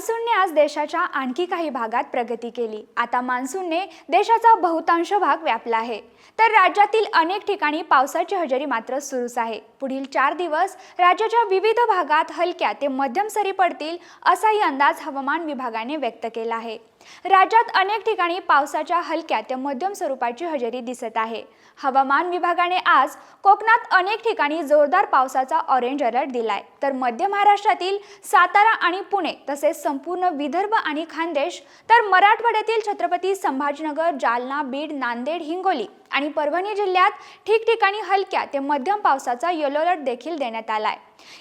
मान्सूनने आज देशाच्या आणखी काही भागात प्रगती केली. आता मान्सूनने देशाचा बहुतांश भाग व्यापला आहे. तर राज्यातील अनेक ठिकाणी पावसाची हजेरी मात्र सुरूच आहे. पुढील चार दिवस राज्याच्या विविध भागात हलक्या ते मध्यम सरी पडतील असाही अंदाज हवामान विभागाने व्यक्त केला आहे. राज्यात अनेक ठिकाणी पावसाच्या हलक्या ते मध्यम स्वरूपाची हजेरी दिसत आहे. हवामान विभागाने आज कोकणात अनेक ठिकाणी जोरदार पावसाचा ऑरेंज अलर्ट दिलाय. तर मध्य महाराष्ट्रातील सातारा आणि पुणे तसेच संपूर्ण विदर्भ आणि खानदेश तर मराठवाड्यातील छत्रपती संभाजीनगर जालना बीड नांदेड हिंगोली आणि परभणी जिल्ह्यात ठिकठिकाणी हलक्या ते मध्यम पावसाचा येलो अलर्ट देखील देण्यात आलाय.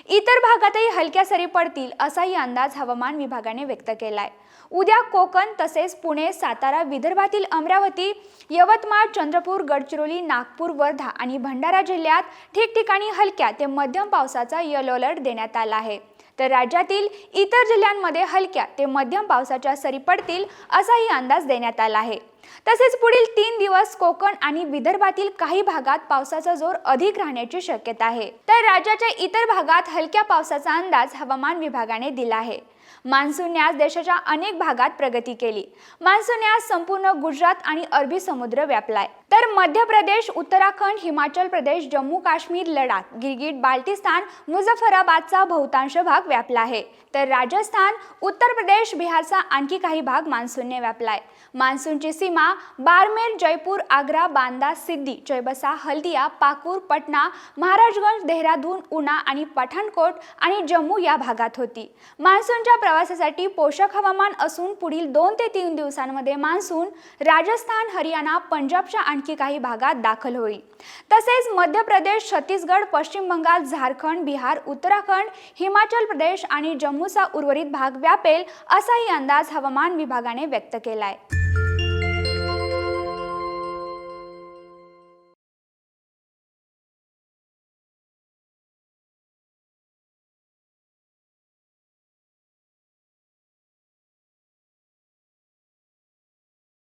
इतर भागातही हलक्या सरी पडतील असाही अंदाज हवामान विभागाने व्यक्त केलाय. उद्या कोकण तसेच पुणे सातारा विदर्भातील अमरावती यवतमाळ चंद्रपूर गडचिरोली नागपूर वर्धा आणि भंडारा जिल्ह्यात ठिकठिकाणी हलक्या ते मध्यम पावसाचा येलो अलर्ट देण्यात आला आहे. तर राज्यातील इतर जिल्ह्यांमध्ये हलक्या ते मध्यम पावसाच्या सरी पडतील असाही अंदाज देण्यात आला आहे. तसेच पुढील तीन दिवस कोकण आणि विदर्भातील काही भागात पावसाचा जोर अधिक राहण्याची शक्यता आहे. तर राज्याच्या इतर भागात हलक्या पावसाचा अंदाज हवामान विभागाने दिला आहे. मान्सूनने आज देशाच्या अनेक भागात प्रगती केली. मान्सूनने आज संपूर्ण गुजरात आणि अरबी समुद्र व्यापलाय. तर मध्य प्रदेश उत्तराखंड हिमाचल प्रदेश जम्मू काश्मीर लडाख गिरगिट बाल्टिस्तान मुझफ्फराबादचा बहुतांश भाग व्यापला आहे. तर राजस्थान उत्तर प्रदेश बिहारचा आणखी काही भाग मान्सूनने व्यापलाय. मान्सूनची सीमा बारमेर जयपूर आग्रा बांदा सिद्धी चैबसा हल्दिया पाकूर पटना महाराजगंज देहरादून उना आणि पठाणकोट आणि जम्मू या भागात होती. मान्सूनच्या प्रवासासाठी पोषक हवामान असून पुढील दोन ते तीन दिवसांमध्ये मान्सून राजस्थान हरियाणा पंजाबच्या आणखी काही भागात दाखल होईल. तसेच मध्य प्रदेश छत्तीसगड पश्चिम बंगाल झारखंड बिहार उत्तराखंड हिमाचल प्रदेश आणि जम्मूचा उर्वरित भाग व्यापेल असाही अंदाज हवामान विभागाने व्यक्त केलाय.